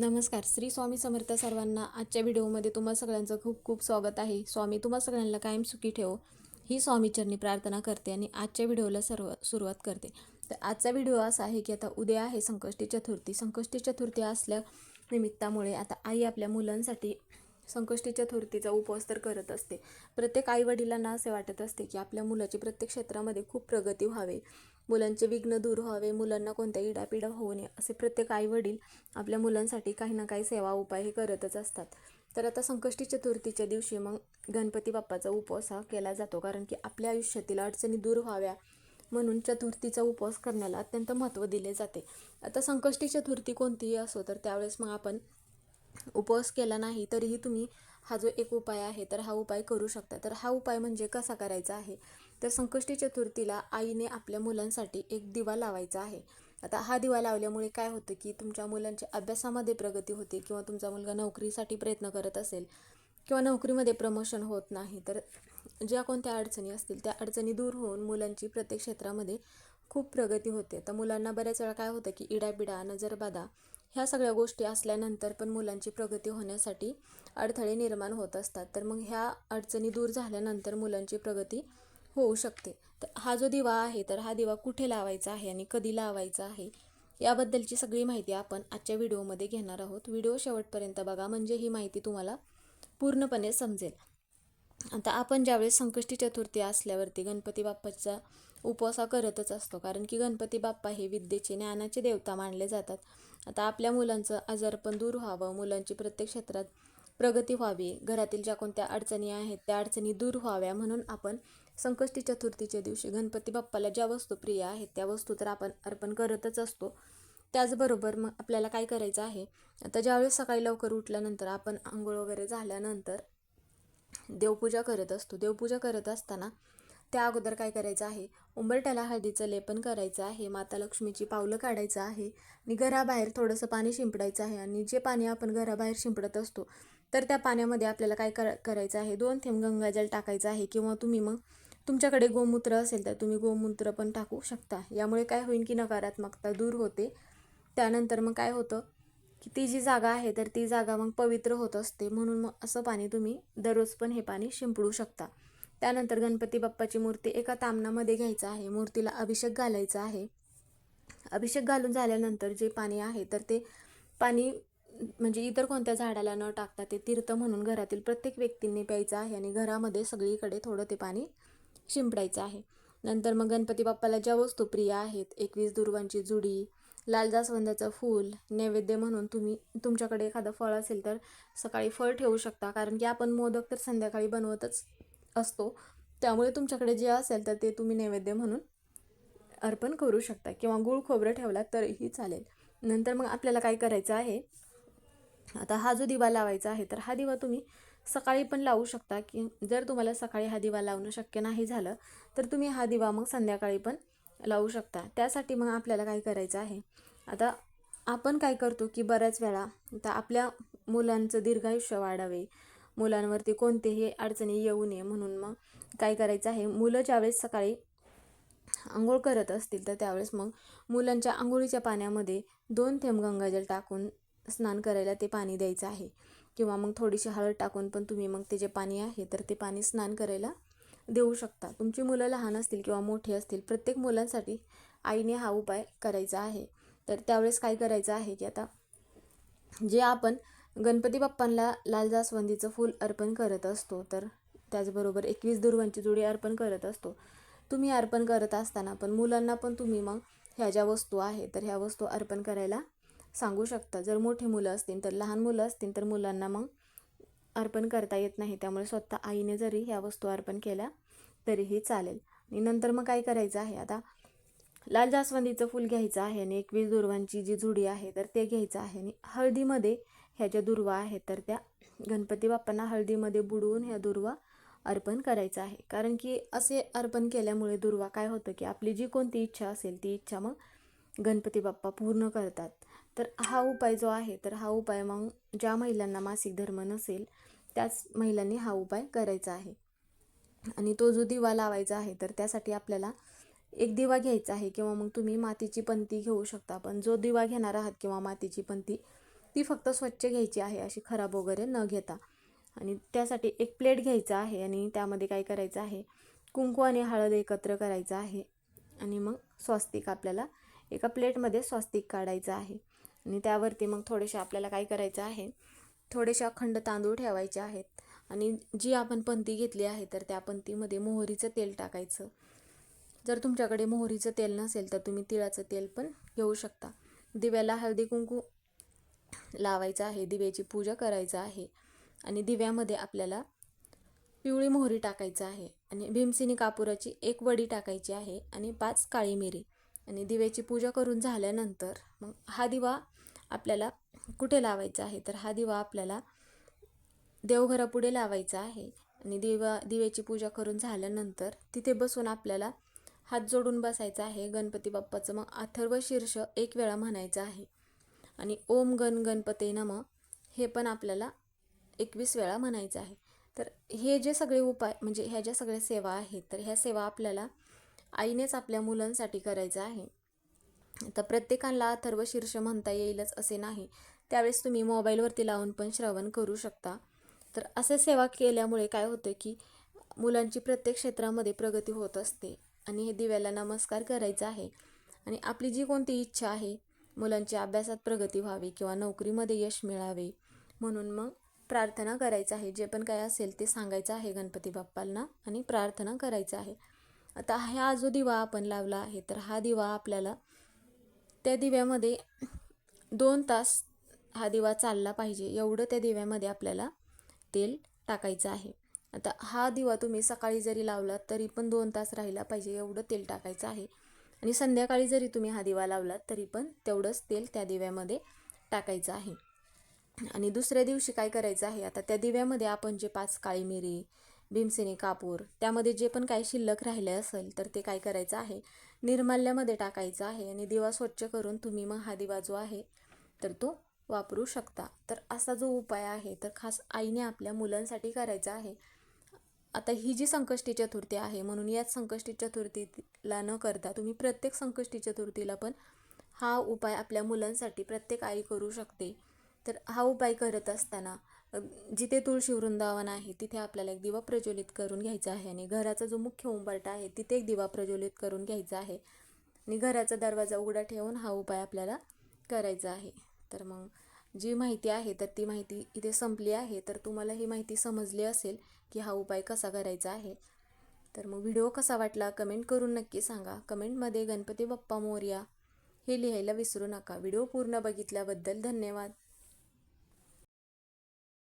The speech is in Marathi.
नमस्कार श्री स्वामी समर्थ सर्वांना आजच्या व्हिडिओमध्ये तुम्हा सगळ्यांचं खूप खूप स्वागत आहे. स्वामी तुम्हा सगळ्यांना कायम सुखी ठेवो. ही स्वामीचरणी प्रार्थना करते आणि आजच्या व्हिडिओला सर्व सुरुवात करते. तर आजचा व्हिडिओ असा आहे की आता उद्या आहे संकष्टी चतुर्थी. संकष्टी चतुर्थी असल्या निमित्तामुळे आता आई आपल्या मुलांसाठी संकष्टी चतुर्थीचा उपवास तर करत असते. प्रत्येक आईवडिलांना असे वाटत असते की आपल्या मुलाची प्रत्येक क्षेत्रामध्ये खूप प्रगती व्हावे. मुलांचे विघ्न दूर व्हावे. मुलांना कोणत्या इडापिडा होऊ नये असे प्रत्येक आईवडील आपल्या मुलांसाठी काही ना काही सेवा उपाय हे करतच असतात. तर आता संकष्टी चतुर्थीच्या दिवशी मग गणपती बाप्पाचा उपवास हा केला जातो. कारण की आपल्या आयुष्यातील अडचणी दूर व्हाव्या म्हणून चतुर्थीचा उपवास करण्याला अत्यंत महत्त्व दिले जाते. आता संकष्टी चतुर्थी कोणतीही असो तर त्यावेळेस मग आपण उपवास केला नाही तरीही तुम्ही हा जो एक उपाय आहे तर हा उपाय करू शकता. तर हा उपाय म्हणजे कसा करायचा आहे? तर संकष्टी चतुर्थीला आईने आपल्या मुलांसाठी एक दिवा लावायचा आहे. आता हा दिवा लावल्यामुळे काय होतं की तुमच्या मुलांच्या अभ्यासामध्ये प्रगती होते किंवा तुमचा मुलगा नोकरीसाठी प्रयत्न करत असेल किंवा नोकरीमध्ये प्रमोशन होत नाही तर ज्या कोणत्या अडचणी असतील त्या अडचणी दूर होऊन मुलांची प्रत्येक क्षेत्रामध्ये खूप प्रगती होते. तर मुलांना बऱ्याच वेळा काय होतं की इडाबिडा नजरबाधा ह्या सगळ्या गोष्टी असल्यानंतर पण मुलांची प्रगती होण्यासाठी अडथळे निर्माण होत असतात. तर मग ह्या अडचणी दूर झाल्यानंतर मुलांची प्रगती होऊ शकते. तर हा जो दिवा आहे तर हा दिवा कुठे लावायचा आहे आणि कधी लावायचा आहे याबद्दलची सगळी माहिती आपण आजच्या व्हिडिओमध्ये घेणार आहोत. व्हिडिओ शेवटपर्यंत बघा म्हणजे ही माहिती तुम्हाला पूर्णपणे समजेल. आता आपण ज्यावेळेस संकष्टी चतुर्थी असल्यावरती गणपती बाप्पाचा उपवासा करतच असतो. कारण की गणपती बाप्पा हे विद्येचे ज्ञानाचे देवता मानले जातात. आता आपल्या मुलांचं आजारपण दूर व्हावं मुलांची प्रत्येक क्षेत्रात प्रगती व्हावी घरातील ज्या कोणत्या अडचणी आहेत त्या अडचणी दूर व्हाव्या म्हणून आपण संकष्टी चतुर्थीच्या दिवशी गणपती बाप्पाला ज्या वस्तू प्रिय आहेत त्या वस्तू तर आपण अर्पण करतच असतो. त्याचबरोबर मग आपल्याला काय करायचं आहे? आता ज्यावेळेस सकाळी लवकर उठल्यानंतर आपण आंघोळ वगैरे झाल्यानंतर देवपूजा करत असतो. देवपूजा करत असताना त्या अगोदर काय करायचं आहे? उंबरट्याला हळदीचं लेपन करायचं आहे माता लक्ष्मीची पावलं काढायचं आहे आणि घराबाहेर थोडंसं पाणी शिंपडायचं आहे आणि जे पाणी आपण घराबाहेर शिंपडत असतो तर त्या पाण्यामध्ये आपल्याला काय कर करायचं आहे? दोन थेंब गंगाजल टाकायचं आहे किंवा तुम्ही मग तुमच्याकडे गोमूत्र असेल तर तुम्ही गोमूत्र पण टाकू शकता. यामुळे काय होईल की नकारात्मकता दूर होते. त्यानंतर मग काय होतं की ती जी जागा आहे तर ती जागा मग पवित्र होत असते. म्हणून मग असं पाणी तुम्ही दररोज पण हे पाणी शिंपडू शकता. त्यानंतर गणपती बाप्पाची मूर्ती एका तामणामध्ये घ्यायचं आहे. मूर्तीला अभिषेक घालायचा आहे. अभिषेक घालून झाल्यानंतर जे पाणी आहे तर ते पाणी म्हणजे इतर कोणत्या झाडाला न टाकता ते तीर्थ म्हणून घरातील प्रत्येक व्यक्तींनी प्यायचं आहे आणि घरामध्ये सगळीकडे थोडं ते पाणी शिंपडायचं आहे. नंतर मग गणपती बाप्पाला ज्या वस्तू प्रिय आहेत एकवीस दुर्वांची जुडी लाल जास्वंदाचं फूल नैवेद्य म्हणून तुम्ही तुमच्याकडे एखादं फळ असेल तर सकाळी फळ ठेवू शकता. कारण की आपण मोदक तर संध्याकाळी बनवतच असतो. त्यामुळे तुमच्याकडे जे असेल तर ते तुम्ही नैवेद्य म्हणून अर्पण करू शकता किंवा गुळ खोबरं ठेवला तरीही चालेल. नंतर मग आपल्याला काय करायचं आहे? आता हा जो दिवा लावायचा आहे तर हा दिवा तुम्ही सकाळी पण लावू शकता की जर तुम्हाला सकाळी हा दिवा लावणं शक्य नाही झालं तर तुम्ही हा दिवा मग संध्याकाळी पण लावू शकता. त्यासाठी मग आपल्याला काय करायचं आहे? आता आपण काय करतो की बऱ्याच वेळा आता आपल्या मुलांचं दीर्घायुष्य वाढावे मुलांवरती कोणतेही अडचणी येऊ नये म्हणून मग काय करायचं आहे? मुलं ज्यावेळेस सकाळी आंघोळ करत असतील तर त्यावेळेस मग मुलांच्या आंघोळीच्या पाण्यामध्ये दोन थेंब गंगाजल टाकून स्नान करायला ते पाणी द्यायचं आहे. किंवा मग थोडीशी हळद टाकून पण तुम्ही मग ते जे पाणी आहे तर ते पाणी स्नान करायला देऊ शकता. तुमची मुलं लहान असतील किंवा मोठी असतील प्रत्येक मुलांसाठी आईने हा उपाय करायचा आहे. तर त्यावेळेस काय करायचं आहे की आता जे आपण गणपती बाप्पांना लाल जास्वंदीचं फूल अर्पण करत असतो. तर त्याचबरोबर एकवीस दुर्वांची जोडी अर्पण करत असतो. तुम्ही अर्पण करत असताना पण मुलांना पण तुम्ही मग ह्या ज्या वस्तू आहे तर ह्या वस्तू अर्पण करायला सांगू शकता. जर मोठी मुलं असतील तर लहान मुलं असतील तर मुलांना मग अर्पण करता येत नाही. त्यामुळे स्वतः आईने जरी ह्या वस्तू अर्पण केल्या तरीही चालेल. आणि नंतर मग काय करायचं आहे? आता लाल जास्वंदीचं फूल घ्यायचं आहे आणि एकवीस दुर्वांची जी जुडी आहे तर ते घ्यायचं आहे. आणि हळदीमध्ये ह्या ज्या दुर्वा आहेत. तर त्या गणपती बाप्पांना हळदीमध्ये बुडवून ह्या दुर्वा अर्पण करायचं आहे. कारण की असे अर्पण केल्यामुळे दुर्वा काय होतं की आपली जी कोणती इच्छा असेल ती इच्छा मग गणपती बाप्पा पूर्ण करतात. तर हा उपाय जो आहे तर हा उपाय मग ज्या महिलांना मासिक धर्म नसेल त्याच महिलांनी हा उपाय करायचा आहे. आणि तो जो दिवा लावायचा आहे तर त्यासाठी आपल्याला एक दिवा घ्यायचा आहे. किंवा मग तुम्ही मातीची पंती घेऊ शकता. पण जो दिवा घेणार आहात किंवा मातीची पंती ती फक्त स्वच्छ घ्यायची आहे अशी खराब वगैरे न घेता. आणि त्यासाठी एक प्लेट घ्यायचा आहे आणि त्यामध्ये काय करायचं आहे? कुंकू आणि हळद एकत्र करायचं आहे. आणि मग स्वस्तिक आपल्याला एका प्लेटमध्ये स्वस्तिक काढायचं आहे. आणि त्यावरती मग थोडेसे आपल्याला काय करायचं आहे? थोडेसे अखंड तांदूळ ठेवायचे आहेत. आणि जी आपण पंती घेतली आहे तर त्या पंतीमध्ये मोहरीचं तेल टाकायचं. जर तुमच्याकडे मोहरीचं तेल नसेल तर तुम्ही तिळाचं तेल पण घेऊ शकता. दिव्याला हळदी कुंकू लावायचं आहे दिव्याची पूजा करायचं आहे आणि दिव्यामध्ये आपल्याला पिवळी मोहरी टाकायचं आहे आणि भीमसिनी कापुराची एक वडी टाकायची आहे आणि पाच काळी मिरी आणि दिव्याची पूजा करून झाल्यानंतर मग हा दिवा आपल्याला कुठे लावायचा आहे? तर हा दिवा आपल्याला देवघरापुढे लावायचा आहे आणि दिवा दिव्याची पूजा करून झाल्यानंतर तिथे बसून आपल्याला हात जोडून बसायचा आहे. गणपती बाप्पाचं मग अथर्व शीर्ष एक वेळा म्हणायचं आहे. आणि ओम गण गणपते नम हे पण आपल्याला एकवीस वेळा म्हणायचं आहे. तर हे जे सगळे उपाय म्हणजे ह्या ज्या सगळ्या सेवा आहेत तर ह्या सेवा आपल्याला आईनेच आपल्या मुलांसाठी करायचं आहे. तर प्रत्येकाला अथर्व शीर्ष म्हणता येईलच असे नाही. त्यावेळेस तुम्ही मोबाईलवरती लावून पण श्रवण करू शकता. तर असे सेवा केल्यामुळे काय होतं की मुलांची प्रत्येक क्षेत्रामध्ये प्रगती होत असते. आणि हे दिव्याला नमस्कार करायचा आहे. आणि आपली जी कोणती इच्छा आहे मुलांची अभ्यासात प्रगती व्हावी किंवा नोकरीमध्ये यश मिळावे. म्हणून मग प्रार्थना करायचं आहे. जे पण काय असेल ते सांगायचं आहे गणपती बाप्पांना आणि प्रार्थना करायचं आहे. आता हा जो दिवा आपण लावला आहे तर हा दिवा आपल्याला त्या दिव्यामध्ये दोन तास हा दिवा चालला पाहिजे. एवढं त्या दिव्यामध्ये आपल्याला तेल टाकायचं आहे. आता हा दिवा तुम्ही सकाळी जरी लावलात तरी पण दोन तास राहिला पाहिजे. एवढं तेल टाकायचं आहे. आणि संध्याकाळी जरी तुम्ही हा दिवा लावलात तरी पण तेवढंच तेल त्या दिव्यामध्ये टाकायचं आहे. आणि दुसऱ्या दिवशी काय करायचं आहे आता त्या दिव्यामध्ये आपण जे पाच काळी मिरी भीमसेनी कापूर त्यामध्ये जे पण काही शिल्लक राहिले असेल तर ते काय करायचं आहे निर्माल्यामध्ये टाकायचं आहे आणि दिवा स्वच्छ करून तुम्ही मग हा दिवा जो आहे तर तो वापरू शकता. तर असा जो उपाय आहे तर खास आईने आपल्या मुलांसाठी करायचा आहे. आता ही जी संकष्टी चतुर्थी आहे म्हणून याच संकष्टी चतुर्थीला न करता तुम्ही प्रत्येक संकष्टी चतुर्थीला पण हा उपाय आपल्या मुलांसाठी प्रत्येक आई करू शकते. तर हा उपाय करत असताना जिथे तुळशी वृंदावन आहे तिथे आपल्याला एक दिवा प्रज्वलित करून घ्यायचा आहे आणि घराचा जो मुख्य उंबरटा आहे तिथे एक दिवा प्रज्वलित करून घ्यायचा आहे आणि घराचा दरवाजा उघडा ठेवून हा उपाय आपल्याला करायचा आहे. तर मग जी माहिती आहे तर ती माहिती इथे संपली आहे. तर तुम्हाला ही माहिती समजली असेल की हा उपाय कसा करायचा आहे. तर मग व्हिडिओ कसा वाटला कमेंट करून नक्की सांगा. कमेंटमध्ये गणपती बाप्पा मोर्या हे लिहायला विसरू नका. व्हिडिओ पूर्ण बघितल्याबद्दल धन्यवाद.